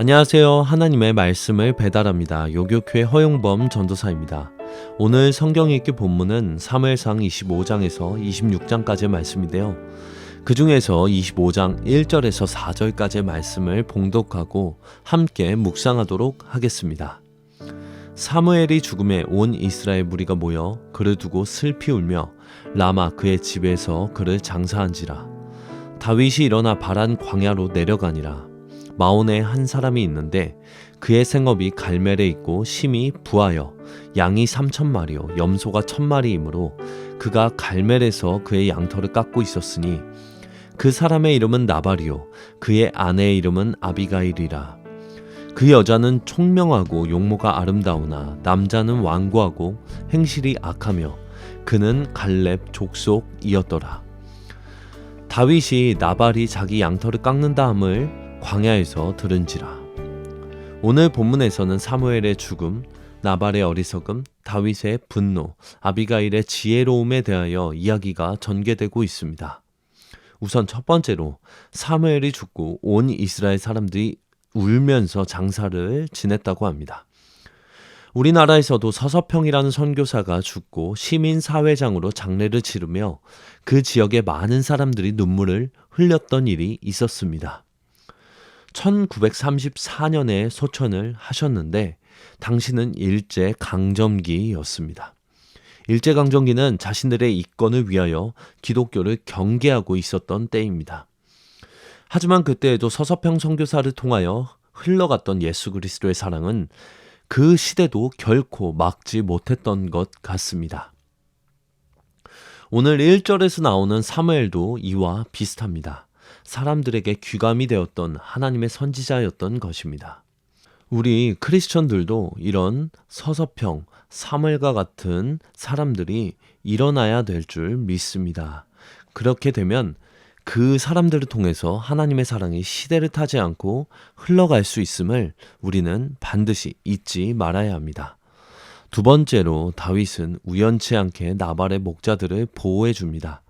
안녕하세요. 하나님의 말씀을 배달합니다. 요교회 허용범 전도사입니다. 오늘 성경 읽기 본문은 사무엘상 25장에서 26장까지의 말씀인데요. 그 중에서 25장 1절에서 4절까지의 말씀을 봉독하고 함께 묵상하도록 하겠습니다. 사무엘이 죽음에 온 이스라엘 무리가 모여 그를 두고 슬피 울며 라마 그의 집에서 그를 장사한지라 다윗이 일어나 바란 광야로 내려가니라 마온에 한 사람이 있는데 그의 생업이 갈멜에 있고 심이 부하여 양이 삼천 마리요 염소가 천 마리이므로 그가 갈멜에서 그의 양털을 깎고 있었으니 그 사람의 이름은 나발이요 그의 아내의 이름은 아비가일이라. 그 여자는 총명하고 용모가 아름다우나 남자는 완고하고 행실이 악하며 그는 갈렙 족속이었더라. 다윗이 나발이 자기 양털을 깎는다 함을 광야에서 들은지라 오늘 본문에서는 사무엘의 죽음, 나발의 어리석음, 다윗의 분노, 아비가일의 지혜로움에 대하여 이야기가 전개되고 있습니다. 우선 첫 번째로 사무엘이 죽고 온 이스라엘 사람들이 울면서 장사를 지냈다고 합니다. 우리나라에서도 서서평이라는 선교사가 죽고 시민 사회장으로 장례를 치르며 그 지역의 많은 사람들이 눈물을 흘렸던 일이 있었습니다. 1934년에 소천을 하셨는데 당시는 일제 강점기였습니다. 일제 강점기는 자신들의 이권을 위하여 기독교를 경계하고 있었던 때입니다. 하지만 그때에도 서서평 선교사를 통하여 흘러갔던 예수 그리스도의 사랑은 그 시대도 결코 막지 못했던 것 같습니다. 오늘 1절에서 나오는 사무엘도 이와 비슷합니다. 사람들에게 귀감이 되었던 하나님의 선지자였던 것입니다. 우리 크리스천들도 이런 서서평, 사무엘과 같은 사람들이 일어나야 될 줄 믿습니다. 그렇게 되면 그 사람들을 통해서 하나님의 사랑이 시대를 타지 않고 흘러갈 수 있음을 우리는 반드시 잊지 말아야 합니다. 두 번째로 다윗은 우연치 않게 나발의 목자들을 보호해 줍니다.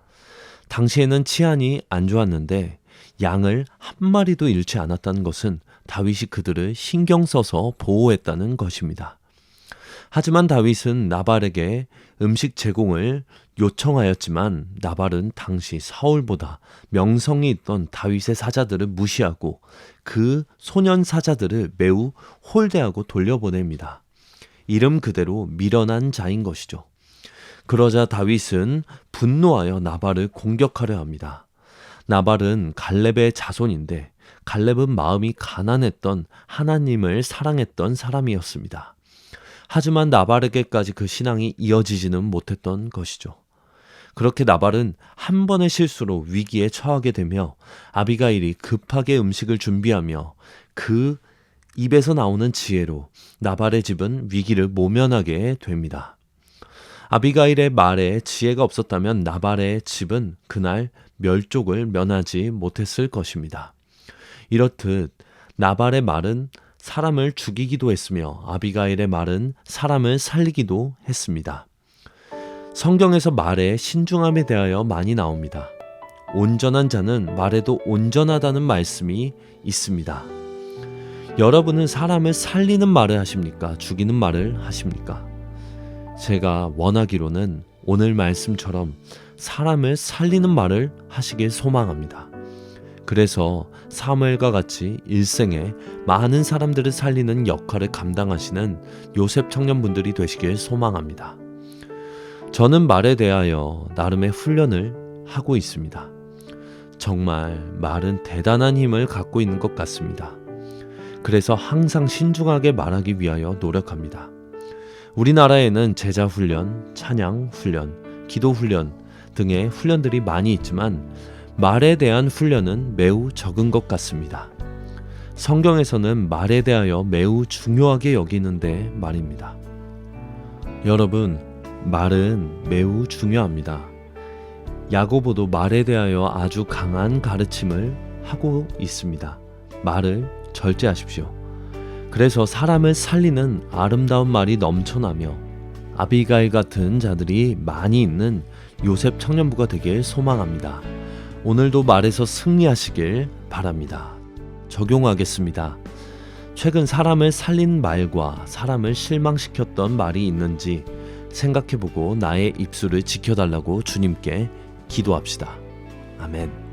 당시에는 치안이 안 좋았는데 양을 한 마리도 잃지 않았다는 것은 다윗이 그들을 신경 써서 보호했다는 것입니다. 하지만 다윗은 나발에게 음식 제공을 요청하였지만 나발은 당시 사울보다 명성이 있던 다윗의 사자들을 무시하고 그 소년 사자들을 매우 홀대하고 돌려보냅니다. 이름 그대로 미련한 자인 것이죠. 그러자 다윗은 분노하여 나발을 공격하려 합니다. 나발은 갈렙의 자손인데 갈렙은 마음이 가난했던 하나님을 사랑했던 사람이었습니다. 하지만 나발에게까지 그 신앙이 이어지지는 못했던 것이죠. 그렇게 나발은 한 번의 실수로 위기에 처하게 되며 아비가일이 급하게 음식을 준비하며 그 입에서 나오는 지혜로 나발의 집은 위기를 모면하게 됩니다. 아비가일의 말에 지혜가 없었다면 나발의 집은 그날 멸족을 면하지 못했을 것입니다. 이렇듯 나발의 말은 사람을 죽이기도 했으며 아비가일의 말은 사람을 살리기도 했습니다. 성경에서 말의 신중함에 대하여 많이 나옵니다. 온전한 자는 말에도 온전하다는 말씀이 있습니다. 여러분은 사람을 살리는 말을 하십니까? 죽이는 말을 하십니까? 제가 원하기로는 오늘 말씀처럼 사람을 살리는 말을 하시길 소망합니다. 그래서 사무엘과 같이 일생에 많은 사람들을 살리는 역할을 감당하시는 요셉 청년분들이 되시길 소망합니다. 저는 말에 대하여 나름의 훈련을 하고 있습니다. 정말 말은 대단한 힘을 갖고 있는 것 같습니다. 그래서 항상 신중하게 말하기 위하여 노력합니다. 우리나라에는 제자 훈련, 찬양 훈련, 기도 훈련 등의 훈련들이 많이 있지만 말에 대한 훈련은 매우 적은 것 같습니다. 성경에서는 말에 대하여 매우 중요하게 여기는데 말입니다. 여러분, 말은 매우 중요합니다. 야고보도 말에 대하여 아주 강한 가르침을 하고 있습니다. 말을 절제하십시오. 그래서 사람을 살리는 아름다운 말이 넘쳐나며 아비가일 같은 자들이 많이 있는 요셉 청년부가 되길 소망합니다. 오늘도 말에서 승리하시길 바랍니다. 적용하겠습니다. 최근 사람을 살린 말과 사람을 실망시켰던 말이 있는지 생각해보고 나의 입술을 지켜달라고 주님께 기도합시다. 아멘.